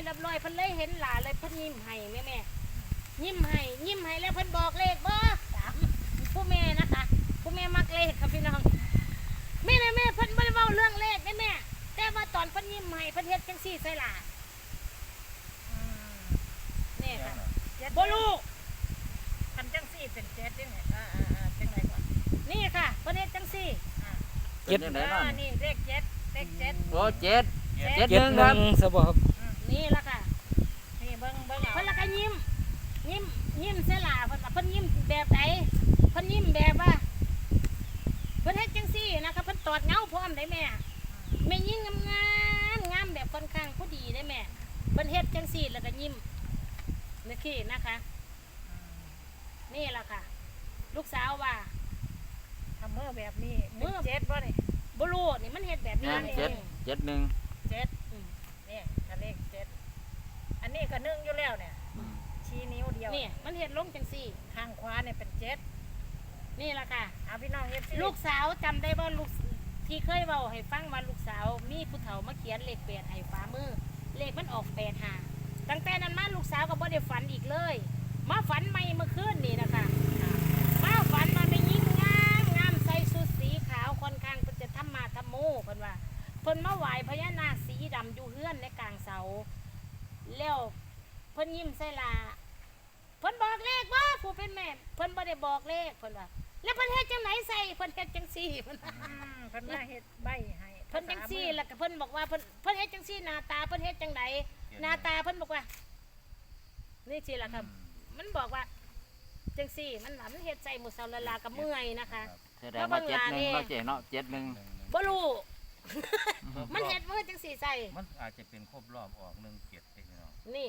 เสร็จแล้วเรียบร้อยเพิ่นเลยเห็นหลานเลยเพิ่นยิ้มให้แม่แม่ยิ้มให้ยิ้มให้แล้วเพิ่นบอกเลขบ่สามผู้แม่นะคะผู้แม่มักเลขครับพี่น้องแม่นะแม่เพิ่นบ่ได้เว้าเรื่องเลขได้แม่แต่ว่าตอนเพิ่นยิ้มให้เพิ่นเฮ็ดจังซี่ใส่หลานอืมนี่ค่ะเจ็ดบ่รู้คันจังสี่เป็นเจ็ดได้ไหมอ่าอ่าอ่าจังไหนก่อนนี่ค่ะเพิ่นเฮ็ดจังซี่เจ็ดไหนอ่านั่นนี่เลขเจ็ดเลขเจ็ดโอ้เจ็ดเจ็ดเจ็ดหนึ่งครับสบครับ นี่ล่ะค่ะนี่เบิ้งเบิ้งเอาเพิ่นละก็ยิ้ม ยิ้ม ยิ้มเสยหลาเพิ่นว่าเพิ่นยิ้มแบบไหนเพิ่นยิ้มแบบว่า เพิ่นเฮ็ดจังซี่นะคะเพิ่นตอดเงาพร้อมได้แม่แม่ยิ้มงามๆงามแบบค่อนข้างผู้ดีได้แม่เพิ่นเฮ็ดจังซี่แล้วก็ยิ้มนี่คือนะคะ นี่ล่ะค่ะ ลูกสาวว่า ทำมือแบบนี้มือเป็นเจ็ดป่ะนี่บ่รู้นี่มันเฮ็ดแบบนี้งานนี่เจ็ดเจ็ดหนึ่ง เจ็ดนี่ก็เลขเจ็ดอั นนี้ก็หนึ่งอยู่แล้วเนี่ย อืมชี้นิ้วเดียวนี่มันเฮ็ดลงจังซี่ ข้างขวาเนี่ยเป็นเจ็ดนี่ล่ะค่ะ เอาพี่น้องเอฟซีลูกสาวจำได้ว่าลูกที่เคยเว้าให้ฟังว่าลูกสาวมีผู้เฒ่ามาเขียนเลขแปดให้ฟ้ามือเลขมันออกแปดหาตั้งแต่นั้นมาลูกสาวก็บ่ได้ฝันอีกเลย มาฝันใหม่เมื่อคืนนี่นะคะมาฝันมาไม่ยิ่งงามงามใส่ชุดสีขาวค่อนข้างเพิ่นจะทำมาทำโมเพิ่นว่าเพิ่นมาไหวพญานาคสีดำอยู่เฮือนในกลางเสา แล้วเพิ่นยิ้มใส่ลาเพิ่นบอกเลขว่าผู้เป็นแม่เพิ่นบ่ได้บอกเลขเพิ่นว่าแล้วเพิ่นเฮ็ดจังไหนใส่เพิ่นเฮ็ดจังซี่เพิ่นว่าอืมเพิ่นมาเฮ็ดใบให้เพิ่นจังซี่แล้วก็เพิ่นบอกว่าเพิ่นเพิ่นเฮ็ดจังซี่หน้าตาเพิ่นเฮ็ดจังไดหน้าตาเพิ่นบอกว่า นี่สิล่ะครับ มันบอกว่าจังซี่ มันว่ามันเฮ็ดใส่หมูเซาละลากับเมื่อยนะคะ แสดงว่าเจ็ดหนึ่งเราเจ๊เนาะเจ็ดหนึ่ง บ่รู้ มันเฮ็ดมือจังซี่ใส่มันอาจจะเป็นครบรอบออกหนึ่งเกียรติพี่น้อง นี่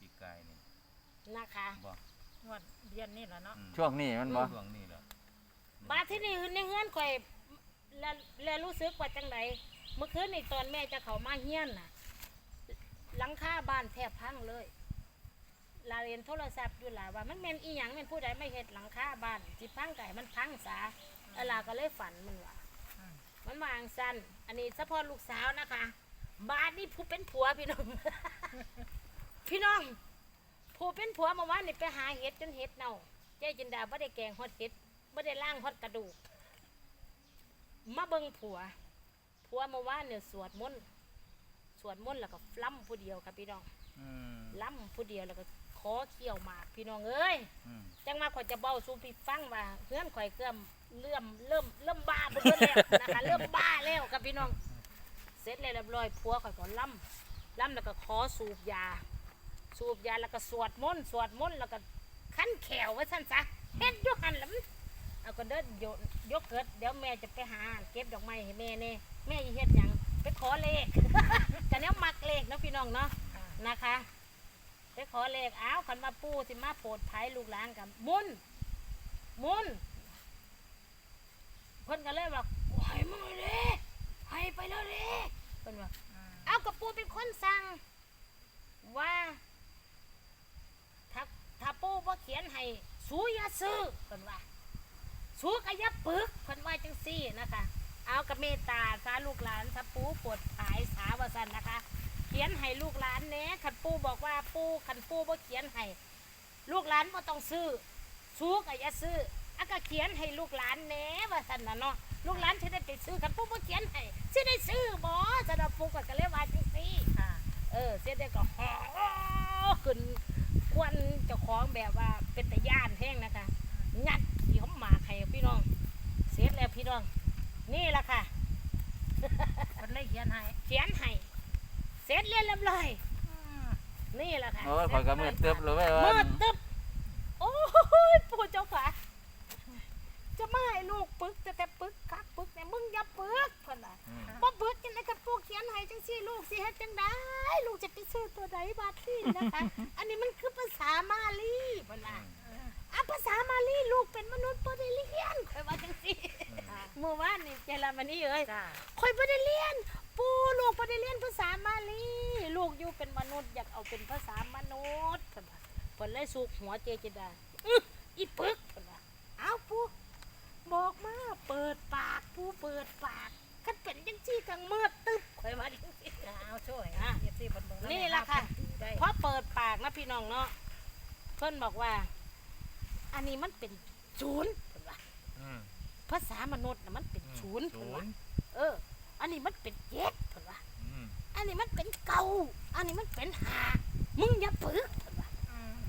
ปีกายนี่นะคะบอกงวดเดือนนี่แหละเนาะ อืมช่วงนี้มันบ่ช่วงนี้แหละบาดที่นี่ในเฮือนข่อยแล้วแล้วรู้สึกว่าจังไดเมื่อคืนนี่ตอนแม่จะเข้ามาเฮียนน่ะ หลังคาบ้านแทบพังเลยลาเรียนโทรศัพท์อยู่หลายว่า มันแม่นอีหยังแม่นผู้ใดไม่เฮ็ดหลังคาบ้านสิพังไก่มันพังสาอลาก็เลยฝันมันว่ามันวาจั่งสั้นอันนี้เฉพาะลูกสาวนะคะ บาดนี่ผู้เป็นผัวพี่น้อง พี่น้อง ผู้เป็นผัวเมาว่านี่ไปหาเห็ดจนเห็ดเน่าเจ๊จินดาบ่ได้แกงฮอดเห็ดบ่ได้ล่างฮอดกระดูก มาเบิ่งผัว ผัวเมาว่าเนี่ยสวดมนต์ สวดมนต์แล้วก็ล้ำผู้เดียวค่ะพี่น้องอืมล้ำผู้เดียวแล้วก็ขอเขี่ยวหมากพี่น้องเอ้ยอืมจังมาข่อยจะเบ้าสู่พี่ฟังว่าเฮือนข่อยเกื่อมเริ่มเริ่มเริ่มบ้าไปเบิดแล้วนะคะเริ่มบ้าแล้วครับพี่น้องเสร็จแล้วเรียบร้อยผัวข่อยก็ล้ำล้ำแล้วก็ขอสูบยา สูบยาแล้วก็สวดมนต์สวดมนต์แล้วก็คั้นแขวไว้สั้นซะเฮ็ดยุหันแหล้วเอาก็เดินโยนยกเกิดเดี๋ยวแม่จะไปหาเก็บดอกไม้ให้แม่เน่แม่อีเฮ็ดหยังไปขอเลขกันเนี้ยมักเลขเนาะพี่น้องเนาะนะคะไปขอเลขอ้าวขันมาปูสิมาโปรดภัยลูกหลานกับมุนมุนเพิ่นก็เลยบอกให้มึงเลยให้ไปเลยเด้ เพิ่นว่าเอากับปูเป็นคนสั่งว่า ถ้าถ้าปูบ่เขียนให้สูอย่าซื้อเพิ่นว่าสูก็อย่าปึกเพิ่นว่าจังซี่นะคะ เอากับเมตตาสาลูกหลานสาปูปวดภายสาวสันนะคะ เขียนให้ลูกหลานแน่ขันปูบอกว่าปูขันปูบ่เขียนให้ลูกหลานบ่ต้องซื้อสูก็อย่าซื้อ เขียนให้ลูกหลานแหน่ว่าสันนะเนาะลูกหลานจะได้ไปซื้อขันปูบ่เขียนให้สิได้ซื้อบ่สะดอกปูก็ก็เลยว่าจังซี่ค่ะ เออเสียได้ก็ฮอขึ้นควนเจ้าของแบบว่าเป็นตะย่านแห้งนะคะงัดขี่เขาหมากให้พี่น้อง เสร็จแล้วพี่น้อง นี่แหละค่ะเพิ่นเลยเขียนให้เขียนให้เสร็จเรียบร้อยอืมนี่แหละค่ะโอ้ยข่อยก็มืดตึ๊บเลยเว้ยมืว่าดตึ๊บโอ้ยปู่เจ้าขา จะมาให้ลูกปึกแต่แต่ปึกคักปึกเนี่ยมึงอย่าปึกคนน่ะอืมบ่ปึกจังได๋กับปู่เขียนให้จังซี่ลูกสิเฮ็ดจังไดลูกจะไปซื้อตัวใดบาทที่นะคะ อันนี้มันคือภาษามาลีเพิ่นว่าอะภาษามาลีลูกเป็นมนุษย์บ่ได้เรียนข่อยว่าจังซี่เมื่อวานนี่เจรามณีเอ้ยจ้าคอยไม่ได้เรียน ปูลูกไม่ได้เรียนภาษามาลีลูกอยู่เป็นมนุษย์อยากเอาเป็นภาษามนุษย์เพิ่นว่าเพิ่นเลยสุกหัวเจจิดาอื้ออีปึกเพิ่นว่าเอาปู บอกมาเปิดปากผู้เปิดปากคันเป็นยังชี้ทั้งเมื่อตึ๊บข่อยมาดิเอาช่วยอะเนี่นี่ละค่ะเพราะเปิดปากนะพี่น้องเนาะเพื่อนบอกว่า อันนี้มันเป็นศูนย์เพิ่นว่ภาษามนุษย์นะมันเป็นศูนย์เพิ่นเออ อันนี้มันเป็นเย็ดเพิ่นว่อันนี้มันเป็นเก่าอันนี้มันเป็นหามึงอย่าปึกเพิ่นว่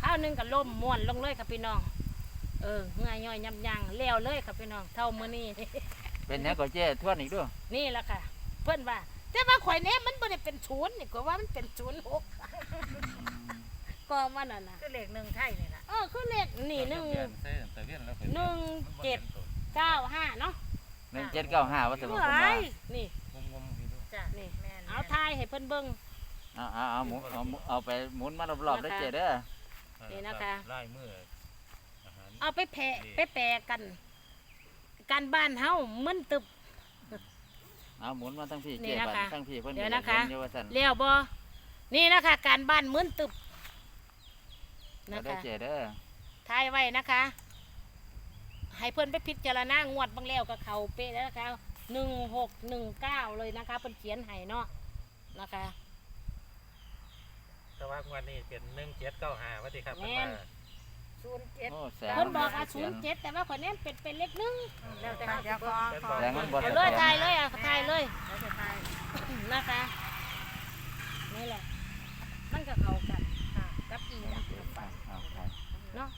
ข้าวนึงก็ล่มม่วนลงเลยค่ะพี่น้อง เออเหงื่อย่อยยำยังแล้วเลยครับพี่น้องเท่ามื้อนี้ เป็นหยังก็เจ้ทวนอีกด้วยนี่แหละค่ะ เพื่อนว่า แต่ว่าข่อยเนี้ยมันไม่ได้เป็นศูนย์นี่ก็ว่ามันเป็นศูนย์หกก็มันน่ะนะคือเลขหนึ่งไทยนี่ล่ะเออคือเลขนี่หนึ่งเปลี่ยใส่ตะเวียนแล้วค่อยหนึ่งเจ็ดเก้าห้าเนาะหนึ่งเจ็ดเก้าห้าว่าสมมเมื่ติอผมไหรว่านี่งมๆพี่ดูจ้ะนี่แม่นเอาทายให้เพิ่นเบิ่งเอาเอาเอาหมุนเอาหมุนเอาไปหมุนมารอบๆได้อเจ้เด้อนี่นะคะลายมืออาหาร เอาไปแผ่ไปแปรกัน การบ้านเฮามึนตึบ เอาหมุนมาทั้งพี่นี่เจ้นะคะบัดทั้งพี่เพิ่นเดี๋ยวนะคะเห็อยู่ว่าซั่นเลี้ยวบ่นี่นะคะ การบ้านมึนตึบเอานะได้อคะเจ้เด้อทายไว้นะคะ ให้เพิ่นไปพิจารณางวดบางแล้วกับเขาเป๊ะแล้วนะคะหนึ่งหกหนึ่งเก้าเลยนะคะเพิ่นเขียนให้เนาะนะคะ แต่ว่างวันนี้เป็นหนึ่งเจ็ดเก้าห้าวัสดีครับแม่เพิ่นนว่า ศูนย์เจ็ดโอ้แสงเพิ่นบอกอาศูนย์เจ็ดแต่ว่าคนนี้เป็นเป็นเลขหนึ่งแล้วแต่เขาสิเบิ่งเป็นบอกแสงมันบ่เอาสะเลยท้อนทายเลยอะทายเลยแล้วแต่ไทยนะคะนี่แหละ มันก็เข้ากันค่ะกับอีหยังกับไปเอาไปเนาะ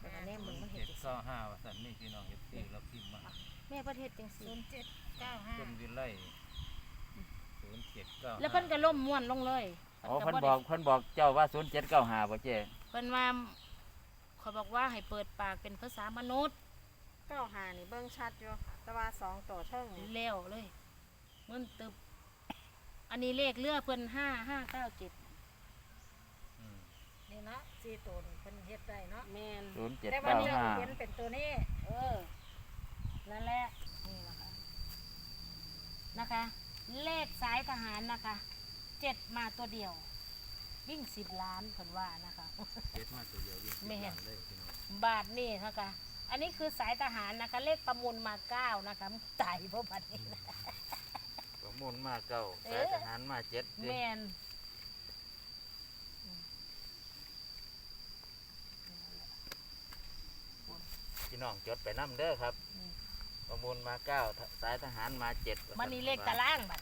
แต่อันนี้มึงมันเห็เจ็นดเก้าห้าว่าสันนี่พี่น้องเอฟซีเราพิมพ์มาแม่ประเทศจังศูซี่นย์เจ็ดเก้าห้าเป็นวิไลศูนย์เจ็ดเก้าแล้วเพิ่นก็ล่มม้วนลงเลยโอ้เพิ่นบอกเพิ่นบอกเจ้าว่าศูนย์เจ็ดเก้าห้าบ่เจ้เพิ่นว่าเขาบอกว่าให้เปิดปากเป็นภาษามนุษย์เก้าหานี่เบิ่งชัดอยู่แต่ว่าสองตัวเท่งนี่เร็วเลยมันตึบ อันนี้เลขเรือเพิ่นห้าห้าเก้าเจ็ดอืมนี่เนาะสี่ตัวนี่เพิ่นเฮ็ดได้เนาะแมนศูนย์เจ็ดแต่ว่าเก้านี่ห้าเห็นเป็นตัวนี้ เออนั่นแหละนี่นะคะนะคะ เลขสายทหารนะคะเจ็ดมาตัวเดียว วิ่งสิบล้านเพิ่นว่านะคะ เจ็ดมาตัวเดียววิ่งสิบ แม่นล้านเลยพี่น้องบาทนี่นะคะอันนี้คือสายทหารนะคะ เลขประมูลมาเก้านะคะตายเพราะบัดนี้นะ ประมูลมาเก้าเอสายอทหารมาเจ็ดเด้แมนพี่น้องจดไปน้ำเด้อครับ ประมูลมาเก้าสายทหารมาเจ็ดว่าซั่มันนี่เลขตารางบัด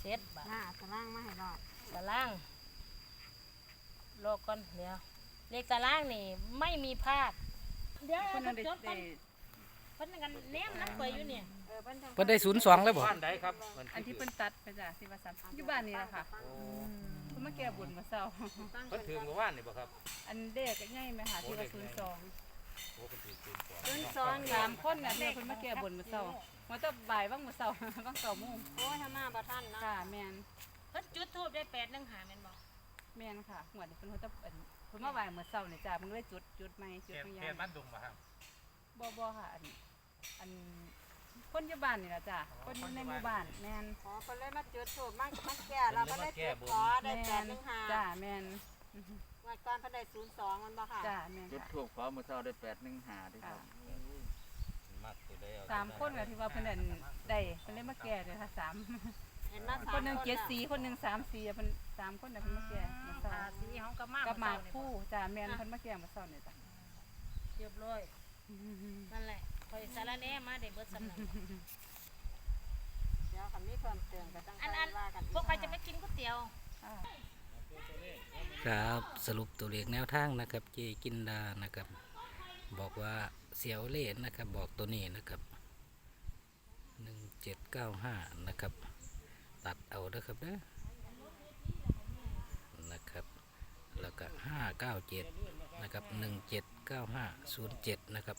เช็ดบัดหน้าตารางมาให้รอดตารางรอก่อนเดี๋ยว เลขตารางนี่ไม่มีพลาด เดี๋ยวเพิ่นเพิ่นได้จดก่อนได้เพิ่นกันแนมน้ำเปยอยู่เนี่ยเออเพิ่นจังเพิ่นได้ศูนย์สองแล้วบ่บ้านใดครับมันอันที่เพิ่นตัดไปจ้ะที่ว่าสามอยู่บ้านนี่แหละค่ะโอ้เพิ่นมาแก้บุญมาเศร้า เพิ่นถือกับว่านนี่บ่ครับอันเด็กก็ง่ายไหมค่ะที่ว่าศูนย์สองโอ้เพิ่นถือศูนย์สองศูนย์สองสามคนน่ะที่ว่าเพิ่นมาแก้บุญมาเศร้าว่าจะบ่ายบ้างมาเศร้า บ้างเก้าโมงโอ้ยทำมาบ่ทันเนาะค่ะแม่นเพิ่นจุดทูบได้แปดหนึ่งหาแม่นบอกแม่นค่ะหวดนี้เพิ่นเขาจะเอิ้น เพิ่นมาบ่ายมื้อเช้านี่จ้ะมันเลยจุดจุดใหม่จุเปดลี่ยนไม่เปลี่ยนยาบ้านดุงมาครับ บ่บ่ค่ะอันอันคนอยู่บ้านนี่ล่ะจ้ะคนอยู่ในหมู่บ้านแม่นขอเพิ่นเลยมาจุดถูกมามาแก่เราก็ได้จุดขอได้แม่แปดนหนึ่งห้าจ้ะแม่นอือฮึวันก่อนเพิ่นได้ศูนย์สองมันบ่ค่ะจ้ะแม่นจุดค่ะ ทูบขอมือเช้าได้แปดหนึ่งหาด้วยครับ มักตัวใดเอสามคนก็ที่ว่าเพิ่นนั่นได้เพิ่นเลยมาแก้เลยค่ะสาม เห็นมาสามคนหนึ่งคเจ็ดน่ะสีคนหนึ่งสามสีอะเพิ่นสามคนน่ะเพิ่นมาแก่มาเศร้าตาสีของกระมากับหมากเอคู่จ้าแม่นเพิ่นมาแก่มาเศร้าเนี่ยจ้ะเรียบร้อยนั่นแหละคอยสารแหน่มาได้เบิดสำนักเดี๋ยวคันมีเพิ่มเติมก็ต้องอันอันว่ากันพวกใครจะไปกินก๋วยเตี๋ยวครับสรุปตัวเลขแนวทางนะครับเจกินดานะครับ บอกว่าเสียวเล่นนะครับ บอกตัวนี้นะครับหนึ่งเจ็ดเก้าห้านะครับ ตัดเอาเด้อครับเด้อนะครับแล้วก็ห้าเก้าเจ็ดนะครับหนึ่งเจ็ดเก้าห้าศูนย์เจ็ดนะครับ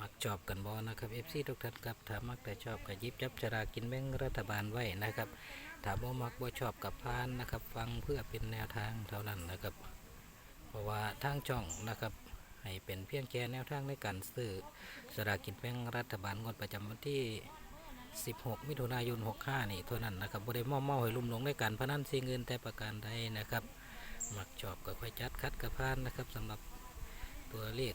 มักชอบกันบอนะครับเอฟซีทุกท่านครับถ้ามักแต่ชอบก็หยิบจับฉลากินแบ่งรัฐบาลไว้นะครับถ้าบ่มักบ่ชอบกับพานนะครับ ฟังเพื่อเป็นแนวทางเท่านั้นนะครับ เพราะว่าทางช่องนะครับ ให้เป็นเพียงแค่แนวทางในการซื้อสลากกินแบ่งรัฐบาลงวดประจำวันที่ 16 มิถุนายน 65 นี่เท่านั้นนะครับบ่ได้มอมเมาให้ลุ่มหลงในการพนันสิ่งอื่นแต่ประการใดนะครับหมักชอบก็ค่อยจัดคัดกับพานนะครับสำหรับตัวเลข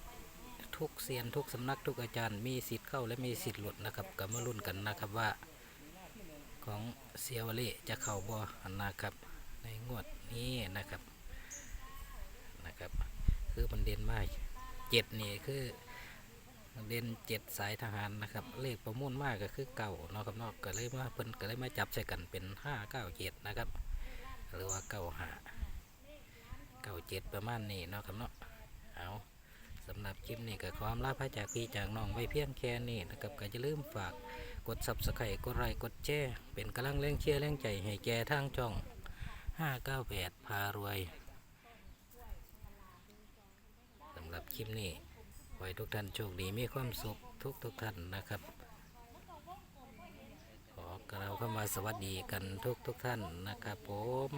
ทุกเซียนทุกสำนักทุกอาจารย์มีสิทธิ์เข้าและมีสิทธิ์หลุดนะครับก็มาลุ้นกันนะครับว่าของเซียวเล่จะเข้าบ่นะครับในงวดนี้นะครับนะครับ คือมันเด่นมาเจ็ดนี่คือ เด่นเจ็ดสายทหารนะครับ เลขประมุ่นมากก็คือเก่าเนาะครับเนาะก็เลยมาเพิ่นก็เลยมาจับใส่กันเป็นห้าเก้าเจ็ดนะครับ หรือว่าเก้าหาเก้าเจ็ดประมาณนี้เนาะครับเนาะเอาสำหรับคลิปนี้ก็ความลาพระจากพี่จากน้องไว้เพียงแค่นี้นะครับก็จะลืมฝากกด subscribe กดไลค์กดแชร์เป็นกำลังแรงเชียร์แรงใจให้แกทางช่อง 598 พารวยสำหรับคลิปนี้ ให้ทุกท่านโชคดีมีความสุขทุกทุกท่านนะครับ ขอกล่าวเข้ามาสวัสดีกันทุกทุกท่านนะครับผม